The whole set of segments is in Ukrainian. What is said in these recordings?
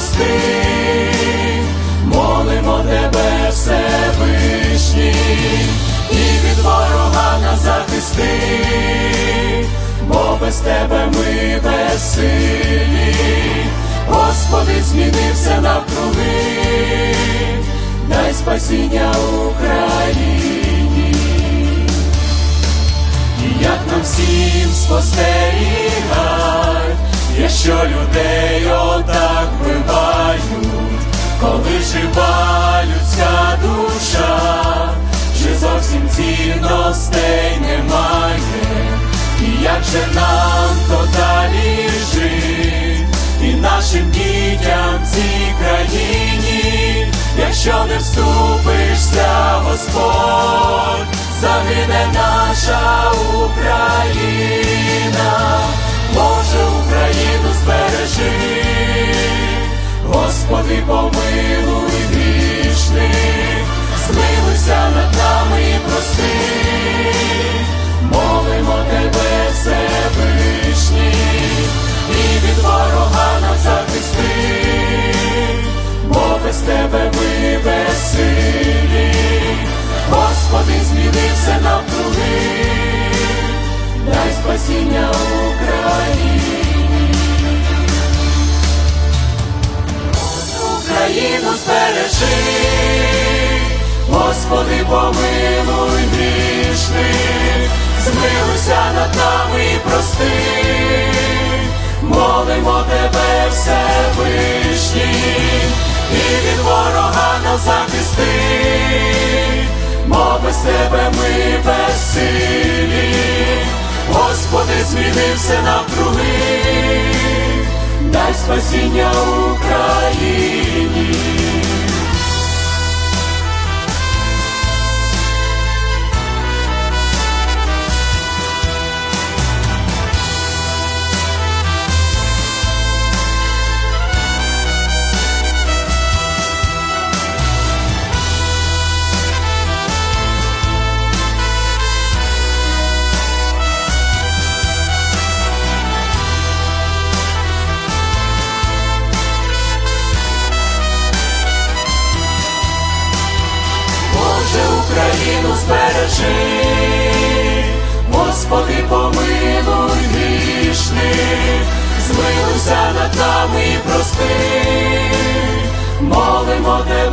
прости, молимо тебе, Всевишній, і від ворога нас захисти, бо без тебе ми безсилі, Господи, змінився навкруги, дай спасіння Україні. І як нам всім спостерігать, якщо людей отак і нам то далі жить, і нашим дітям цій країні, якщо не вступишся, Господь, загине наша Україна, Господи, помилуй грішних, змилуйся над нами і прости, молимо тебе, Всевишній, і від ворога нас захисти, бо без тебе ми безсилі, Господи, змінився навкруги, дай спасіння Україні. Україну збережи, Господи, помилуй грішних, змилуйся над нами і прости, молимо тебе,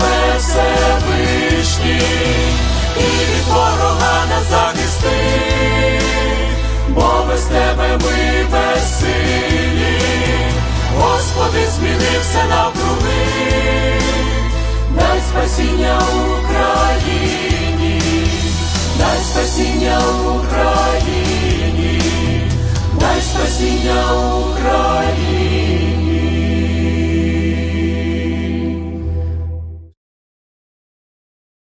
Ukraine.